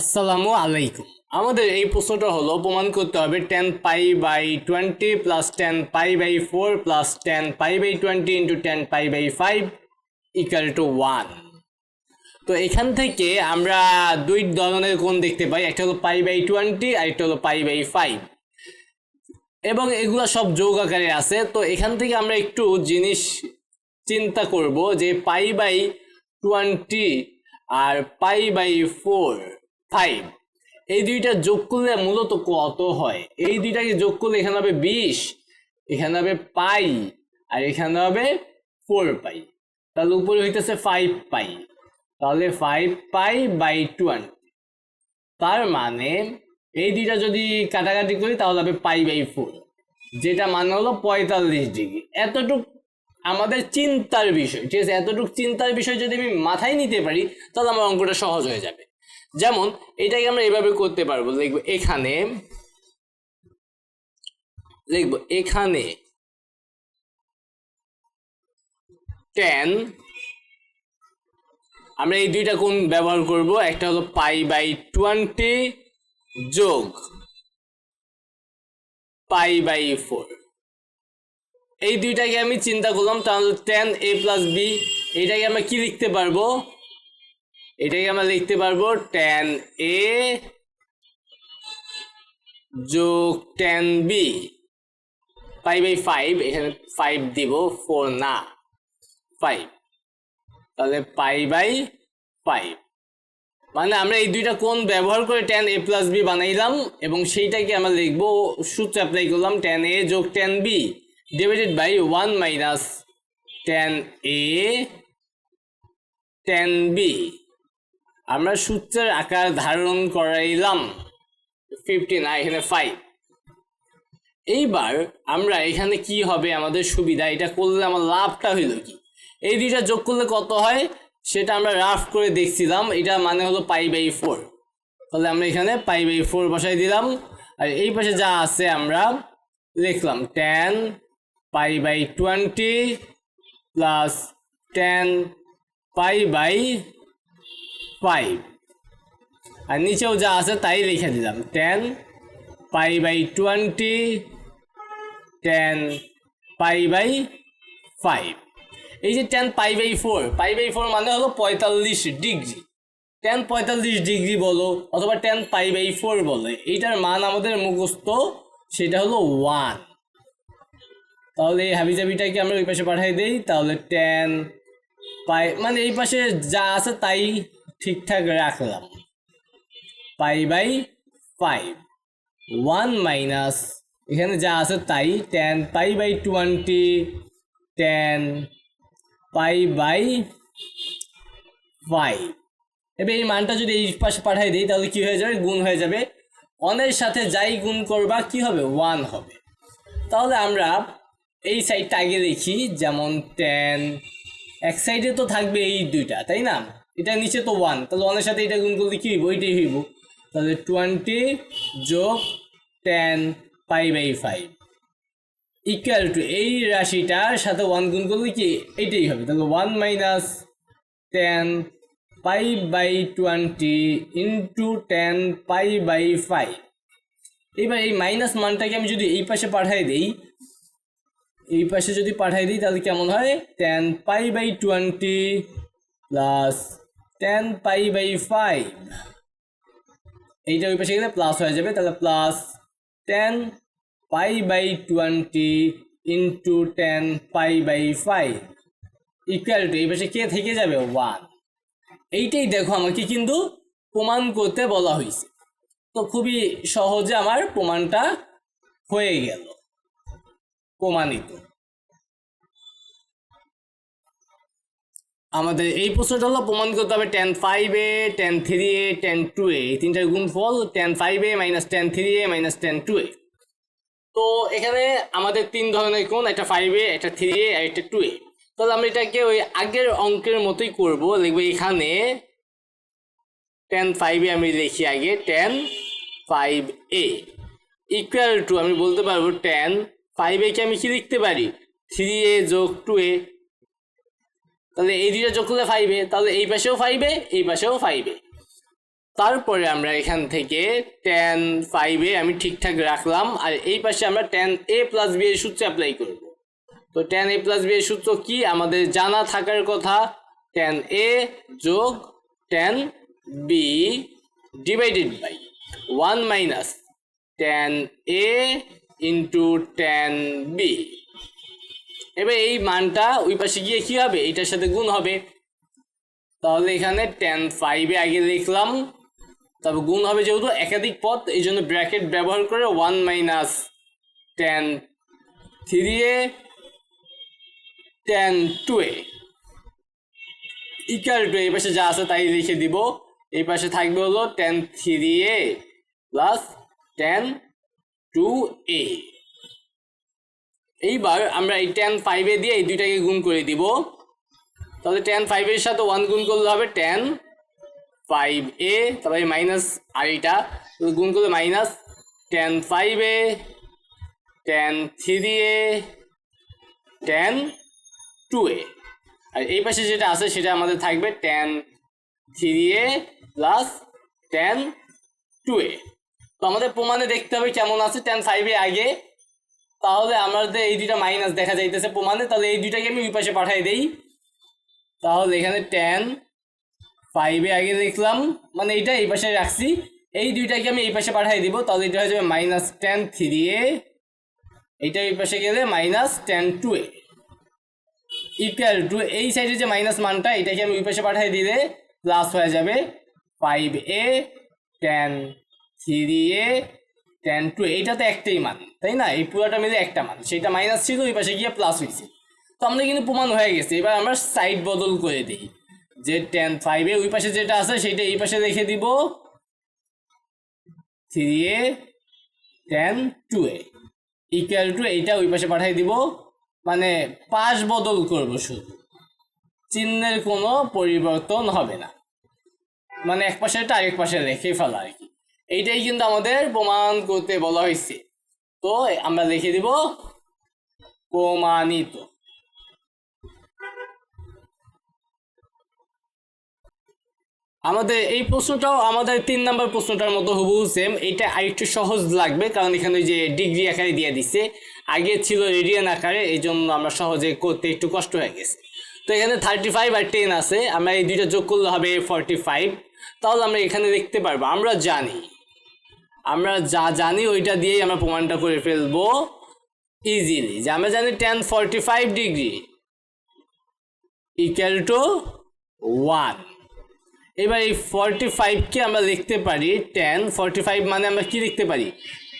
আসসালামু আলাইকুম। আমাদের এই প্রশ্নটা হলো, প্রমাণ করতে হবে tan pi by twenty plus tan pi by four plus tan pi by twenty into tan pi by five equal to one তো এখান থেকে আমরা দুই ধরনের কোণ দেখতে পাই, একটা হলো পাই বাই টোয়েন্টি আর একটা হলো পাই বাই ফাইভ এবং এগুলো সব যোগ আকারে আছে, তো এখান থেকে আমরা একটু জিনিস চিন্তা করব যে পাই বাই টোয়েন্টি আর পাই বাই ফোর ফাইভ এই দুইটা যোগ করলে মূলত কত হয়? এই দুইটাকে যোগ করলে এখানে হবে বিশ, এখানে হবে পাই, আর এখানে হবে ফোর পাই। তাহলে উপরে হইতেছে ফাইভ পাই। তাহলে ফাইভ পাই বাই টোয়েন্টি তার মানে এই দুইটা যদি কাটাকাটি করি তাহলে হবে পাই বাই ফোর যেটা মানে হলো পঁয়তাল্লিশ ডিগ্রি এতটুক আমাদের চিন্তার বিষয়, ঠিক আছে? এতটুকু চিন্তার বিষয় যদি আমি মাথায় নিতে পারি, তাহলে আমার অঙ্কটা সহজ হয়ে যাবে। যেমন, এটাকে আমরা এভাবে করতে পারব। লিখব এখানে লিখব এখানে টেন আমরা এই দুইটা কোণ ব্যবহার করব। একটা হলো পাই বাই টোয়েন্টি যোগ পাই বাই ফোর এই দুইটাকে আমি চিন্তা করলাম, তাহলে টেন এ প্লাস বি এইটাকে আমরা কি লিখতে পারব? এটাকে আমরা লিখতে পারব টেন এ যোগ tan B pi by five এখানে ফাইভ দিব ফোর না ফাইভ তাহলে পাই বাই ফাইভ মানে আমরা এই দুইটা কোণ ব্যবহার করে টেন এ প্লাস বি বানাইলাম এবং সেইটাকে আমরা লিখব, সূত্র অ্যাপ্লাই করলাম টেন এ যোগ tan B divided by one minus tan A tan B আমরা সূত্রের আকার ধারণ করাইলাম ফিফটিন আর এখানে ফাইভ এইবার আমরা এখানে কি হবে আমাদের সুবিধা? এটা করলে আমার লাভটা হইল কি? এই দুইটা যোগ করলে কত হয়? সেটা আমরা রাফ করে দেখছিলাম। এটা মানে হলো পাই বাই ফোর তাহলে আমরা এখানে পাই বাই ফোর বসাই দিলাম। আর এই পাশে যা আছে আমরা লিখলাম tan pi by twenty plus tan pi by five আর নিচেও যা আছে তাই লিখে দিলাম। Tan pi by twenty tan pi by five এই যে tan pi by four pi by four মানে হলো পঁয়তাল্লিশ ডিগ্রি। টেন পঁয়তাল্লিশ ডিগ্রি বলো, অথবা টেন পাই বাই ফোর বলো। এইটার মান আমাদের মুখস্থ, সেটা হলো ওয়ান তাহলে এই হাবিজাবিটাকে আমরা ওই পাশে পাঠাই দিই, তাহলে টেন পাই মানে এই পাশে যা আছে তাই ঠিকঠাক রাখলাম। Pi by five one minus এখানে যা আছে তাই tan pi by twenty tan pi by five এবার এই মানটা যদি এই পাশে পাঠাই দিই, তাহলে কি হয়ে যাবে? গুণ হয়ে যাবে। অনের সাথে যাই গুণ করবা, কি হবে? ওয়ান হবে। তাহলে আমরা এই সাইডটা আগে লিখি যেমন টেন এক সাইডে তো থাকবে এই দুইটা, তাই না? এটা নিচে তো ওয়ান তাহলে ওয়ানের সাথে এটা গুণ করলে কি হইব? ওইটাই হইব। তাহলে টোয়েন্টি যোগ tan pi by five equal to এই রাশিটার সাথে ওয়ান গুণ করলে কি? এইটাই হবে। তাহলে one minus tan pi by twenty into tan pi by five এবার এই মাইনাস মানটাকে আমি যদি এই পাশে পাঠাই দিই, এই পাশে যদি পাঠাই দিই, তাহলে কেমন হয়? Tan pi by twenty plus tan pi by five এইটা ওই পাশে গেলে প্লাস হয়ে যাবে, তাহলে plus tan pi by twenty into tan pi by five equal to এই পাশে কে থেকে যাবে? ওয়ান এইটাই দেখো আমাকে কিন্তু প্রমাণ করতে বলা হয়েছে। তো খুবই সহজে আমার প্রমাণটা হয়ে গেল, প্রমাণিত। আমাদের এই প্রশ্নটা হলো প্রমাণ করতে হবে tan five A tan three A tan two A. এই তিনটার গুণফল tan five A minus tan three A minus tan two A. তো এখানে আমাদের তিন ধরনের কোণ, একটা ফাইভ এ, একটা থ্রি এ, আর একটা টু এ। তাহলে আমরা এটাকে ওই আগের অঙ্কের মতোই করব। দেখব এখানে টেন ফাইভে আমি লিখি আগে tan five A. Equal to আমি বলতে পারব টেন ফাইভ এ কে আমি কি লিখতে পারি? থ্রি এ যোগ টু এ। তাহলে এই দুইটা যোগ করলে ফাইভে তাহলে এই পাশেও ফাইভে এই পাশেও ফাইভে তারপরে আমরা এখান থেকে টেন ফাইভে আমি ঠিকঠাক রাখলাম, আর এই পাশে আমরা টেন এ প্লাস বি এর সূত্রে অ্যাপ্লাই করব। তো টেন এ প্লাস বি এর সূত্র কি? আমাদের জানা থাকার কথা টেন এ যোগ tan B divided by one minus tan A into tan B এবার এই মানটা ওই পাশে গিয়ে কি হবে? এটার সাথে গুণ হবে। তাহলে এখানে টেন ফাইভে আগে লিখলাম। তবে গুণ হবে যেহেতু একাধিক পদ এই জন্য ব্র্যাকেট ব্যবহার করে one minus tan three A tan two A. Equal to এই পাশে যা আছে তাই লিখে দিব। এই পাশে থাকবে হলো tan three A plus tan two A. এইবার আমরা এই টেন ফাইভে দিয়ে এই দুইটাকে গুণ করে দিব। তাহলে টেন ফাইভের সাথে ওয়ান গুণ করলে হবে টেন ফাইভ এ তারপরে মাইনাস আর এইটা গুণ করলে minus tan five A tan three A tan two A. আর এই পাশে যেটা আছে সেটা আমাদের থাকবে tan three A plus tan two A. তো আমাদের প্রমাণে দেখতে হবে কেমন আছে টেন ফাইভে আগে। তাহলে আমাদের এই দুইটা মাইনাস দেখা যাইতেছে প্রমাণে, তাহলে এই দুইটাকে আমি ওই পাশে পাঠাই দেই। তাহলে এখানে টেন ফাইভে আগে লিখলাম মানে এইটা এই পাশে রাখছি। এই দুইটাকে আমি এই পাশে পাঠিয়ে দিব, তাহলে এটা হয়ে যাবে মাইনাস টেন থ্রি এ। এইটা এই পাশে গেলে minus tan two A. Equal to এই সাইডে যে মাইনাস মানটা, এটাকে আমি ওই পাশে পাঠিয়ে দিলে প্লাস হয়ে যাবে five A tan three A. Tan two এইটা তো একটাই মান, তাই না? এই পুরোটা মিলে একটা মান সেটা মাইনাস ছিল ওই পাশে গিয়ে প্লাস হয়েছে। তো আমাদের কিন্তু প্রমাণ হয়ে গেছে। এবার আমরা সাইড বদল করে দিই। যে টেন ফাইভে ওই পাশে যেটা আছে সেটা এই পাশে রেখে দিব। Three A tan two A. Equal to এইটা ওই পাশে পাঠিয়ে দিব। মানে পাশ বদল করব শুধু। চিহ্নের কোনো পরিবর্তন হবে না। মানে এক পাশেরটা আরেক পাশে রেখে ফেলা আর কি। এইটাই কিন্তু আমাদের প্রমাণ করতে বলা হয়েছে। তো আমরা লিখে দিব প্রমাণিত। আমাদের এই প্রশ্নটাও আমাদের তিন নাম্বার প্রশ্নটার মতো হুবহু সেম এটা আরেকটু সহজ লাগবে, কারণ এখানে যে ডিগ্রি আকারে দিয়ে দিচ্ছে আগে ছিল রেডিয়ান আকারে এই জন্য আমরা সহজে করতে একটু কষ্ট হয়ে গেছে। তো এখানে থার্টি ফাইভ আর টেন আছে, আমরা এই দুইটা যোগ করলে হবে ফর্টি ফাইভ তাহলে আমরা এখানে দেখতে পারব, আমরা জানি। আমরা যা জানি ওইটা দিয়েই আমরা প্রমাণটা করে ফেলব ইজিলি যে আমরা জানি tan forty five degree equal to one এবার এই ফর্টি ফাইভকে আমরা লিখতে পারি টেন ফর্টি ফাইভ মানে আমরা কি লিখতে পারি?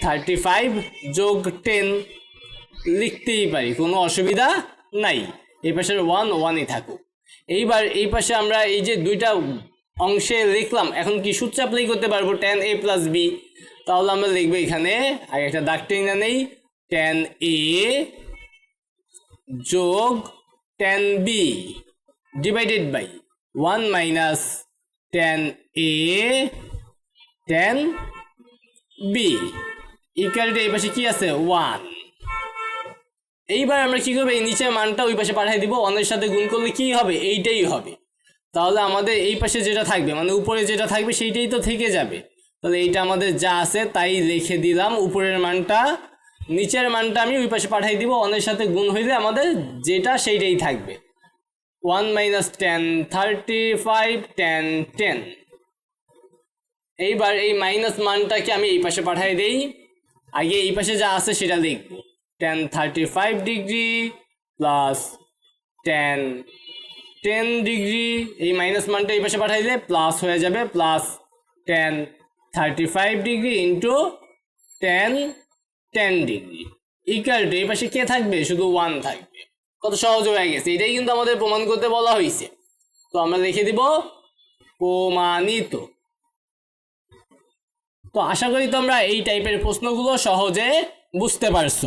থার্টি ফাইভ যোগ টেন লিখতেই পারি, কোনো অসুবিধা নাই। এই পাশের ওয়ান ওয়ানই থাকুক। এইবার এই পাশে আমরা এই যে দুইটা অংশে লিখলাম, এখন কি সূত্র অ্যাপ্লাই করতে পারব? টেন এ প্লাস বি তাহলে আমরা লিখব এখানে আগে একটা দাগ টেনে নেই টেন এ যোগ tan B divided by one minus tan A tan B equality এই পাশে কি আছে? ওয়ান এইবার আমরা কি করব? এই নিচের মানটা ওই পাশে পাঠিয়ে দিব ওয়ানের সাথে গুণ করলে কি হবে? এইটাই হবে। তাহলে আমাদের এই পাশে যেটা থাকবে মানে উপরে যেটা থাকবে, সেইটাই তো থেকে যাবে। তাহলে এইটা আমাদের যা আছে তাই লিখে দিলাম। উপরের মানটা, নিচের মানটা আমি ওই পাশে পাঠিয়ে দিব। ওয়ানের সাথে গুণ হইলে আমাদের যেটা সেইটাই থাকবে। One minus tan, thirty five, tan ten. এইবার এই মাইনাস মানটাকে আমি এই পাশে পাঠিয়ে দেই। আগে এই পাশে যা আছে সেটা লিখব। Tan, thirty five degree plus tan ten degree. এই মাইনাস মানটা এই পাশে পাঠিয়ে দিলে প্লাস হয়ে যাবে, plus tan. Thirty five degree into tan ten degree equal to এই পাশে কে থাকবে? শুধু ওয়ান থাকবে। কত সহজ হয়ে গেছে। এটাই কিন্তু আমাদের প্রমাণ করতে বলা হয়েছে। তো আমরা লিখে দিব প্রমাণিত। তো আশা করি তোমরা এই টাইপের প্রশ্নগুলো সহজে বুঝতে পারছ।